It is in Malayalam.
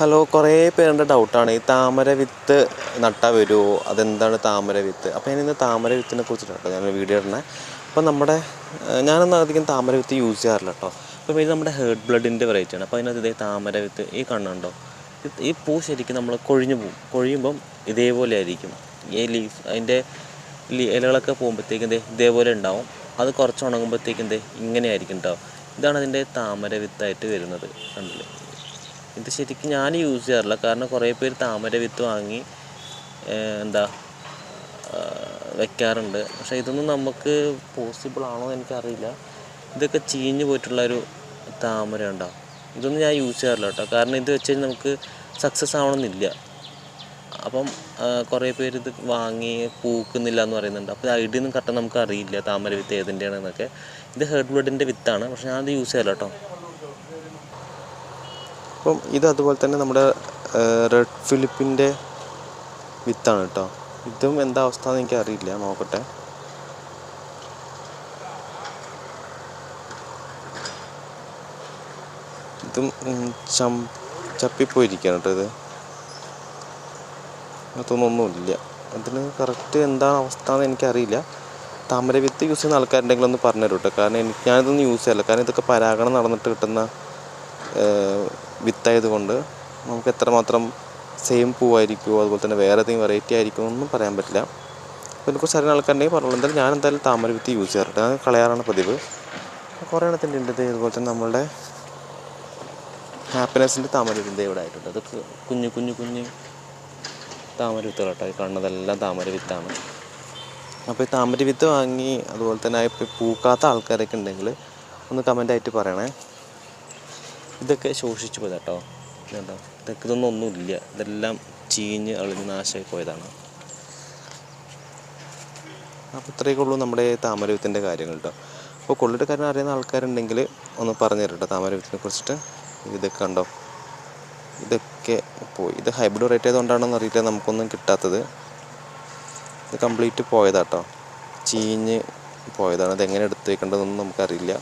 ഹലോ കുറേ പേരുടെ ഡൗട്ടാണ്. ഈ താമര വിത്ത് നട്ടാൽ വരുമോ അതെന്താണ് താമര വിത്ത്? അപ്പോൾ ഞാനിന്ന് താമര വിത്തിനെ കുറിച്ചിട്ടാണ് ഞാൻ വീഡിയോ ഇടണേ. അപ്പോൾ നമ്മുടെ ഞാനൊന്നും അധികം താമര വിത്ത് യൂസ് ചെയ്യാറില്ല കേട്ടോ അപ്പോൾ ഇത് നമ്മുടെ ഹേർട്ട് ബ്ലഡിന്റെ വെറൈറ്റിയാണ് അപ്പോൾ അതിനകത്ത് ഇതേ താമര വിത്ത് ഈ കണ്ണുണ്ടോ? ഈ പൂ ശരിക്കും നമ്മൾ കൊഴിഞ്ഞു പോകും കൊഴിയുമ്പം ഇതേപോലെ ആയിരിക്കും. ഈ ലീഫ് അതിന്റെ ഇലകളൊക്കെ പോകുമ്പോഴത്തേക്കും ഇതേപോലെ ഉണ്ടാവും. അത് കുറച്ച് ഉണങ്ങുമ്പോഴത്തേക്കും ദേ ഇങ്ങനെ ആയിരിക്കും ഉണ്ടാവും ഇതാണ് അതിന്റെ താമര വിത്തായിട്ട് വരുന്നത് കണ്ടില്ലേ? ഇത് ശരിക്കും ഞാൻ യൂസ് ചെയ്യാറില്ല. കാരണം കുറേ പേര് താമര വിത്ത് വാങ്ങി എന്താ വെക്കാറുണ്ട്. പക്ഷേ ഇതൊന്നും നമുക്ക് പോസിബിൾ ആണോ എന്ന് എനിക്കറിയില്ല. ഇതൊക്കെ ചീഞ്ഞു പോയിട്ടുള്ളൊരു താമര ഉണ്ടാവും ഇതൊന്നും ഞാൻ യൂസ് ചെയ്യാറില്ല കേട്ടോ. കാരണം ഇത് വെച്ച് കഴിഞ്ഞാൽ നമുക്ക് സക്സസ് ആവണമെന്നില്ല. അപ്പം കുറേ പേര് ഇത് വാങ്ങി പൂക്കുന്നില്ല എന്ന് പറയുന്നുണ്ട്. അപ്പോൾ ഐഡിയ ഒന്നും കറക്റ്റ് നമുക്ക് അറിയില്ല താമര വിത്ത് ഏതിന്റെയാണെന്നൊക്കെ ഇത് ഹേർട്ട് ബ്ലഡിന്റെ വിത്താണ്. പക്ഷേ ഞാനത് യൂസ് ചെയ്യാറില്ല കേട്ടോ. അപ്പം ഇത് അതുപോലെ തന്നെ നമ്മുടെ റെഡ് ഫിലിപ്പിന്റെ വിത്താണ് കേട്ടോ ഇതും എന്താ അവസ്ഥ എന്ന് എനിക്ക് അറിയില്ല നോക്കട്ടെ. ഇതും ചം ചപ്പിപ്പോയിരിക്കുകയാണ് കേട്ടോ ഇത്. അതൊന്നൊന്നുമില്ല അതിന് കറക്റ്റ് എന്താണ് അവസ്ഥ എന്ന് എനിക്കറിയില്ല. താമര വിത്ത് യൂസ് ചെയ്യുന്ന ആൾക്കാരുണ്ടെങ്കിൽ ഒന്ന് പറഞ്ഞു തരും കേട്ടോ കാരണം എനിക്ക് ഞാനിതൊന്നും യൂസ് ചെയ്യില്ല. കാരണം ഇതൊക്കെ പരാഗണം നടന്നിട്ട് കിട്ടുന്ന ഏഹ് വിത്തായത് കൊണ്ട് നമുക്ക് എത്രമാത്രം സെയിം പൂവായിരിക്കുമോ അതുപോലെ തന്നെ വേറെ ഏതെങ്കിലും വെറൈറ്റി ആയിരിക്കുമോ ഒന്നും പറയാൻ പറ്റില്ല. ഇതിനെക്കുറിച്ച് അറിയുന്ന ആൾക്കാരുണ്ടെങ്കിൽ പറഞ്ഞു എന്തായാലും ഞാൻ എന്തായാലും താമര വിത്ത് യൂസ് ചെയ്യാറുണ്ട്. അത് കളയാറാണ് പതിവ്. കുറേ എണ്ണത്തിന്റെ ഉണ്ട്. അതുപോലെ തന്നെ നമ്മളുടെ ഹാപ്പിനെസ്സിന്റെ താമര വിത്ത് ഇവിടെ ആയിട്ടുണ്ട്. അത് കുഞ്ഞു കുഞ്ഞു കുഞ്ഞു താമര വിത്തുകൾ കേട്ടോ ഈ കാണുന്നതെല്ലാം താമര വിത്താണ്. അപ്പോൾ ഈ താമര വിത്ത് വാങ്ങി അതുപോലെ തന്നെ ഇപ്പോൾ പൂക്കാത്ത ആൾക്കാരൊക്കെ ഉണ്ടെങ്കിൽ ഒന്ന് കമന്റായിട്ട് പറയണേ. ഇതൊക്കെ ശോഷിച്ചു പോയതാ കേട്ടോ ഇതുണ്ടോ ഇതൊക്കെ ഇതൊന്നും ഒന്നുമില്ല. ഇതെല്ലാം ചീഞ്ഞ് അളിഞ്ഞ് നാശമായി പോയതാണ്. അപ്പോൾ ഇത്രയൊക്കെ ഉള്ളൂ നമ്മുടെ താമരവിത്തിന്റെ കാര്യങ്ങൾ കേട്ടോ അപ്പോൾ കൊള്ളിടക്കാരൻ അറിയുന്ന ആൾക്കാരുണ്ടെങ്കിൽ ഒന്ന് പറഞ്ഞു തരട്ടോ താമരവിത്തിനെ കുറിച്ചിട്ട്. ഇതൊക്കെ കണ്ടോ? ഇതൊക്കെ പോയി. ഇത് ഹൈബ്രിഡ് വെറൈറ്റി ആയതുകൊണ്ടാണെന്ന് അറിയില്ല. നമുക്കൊന്നും കിട്ടാത്തത്. ഇത് കംപ്ലീറ്റ് പോയതാട്ടോ ചീഞ്ഞ് പോയതാണ്. ഇതെങ്ങനെ എടുത്തു വെക്കേണ്ടതെന്നൊന്നും നമുക്കറിയില്ല.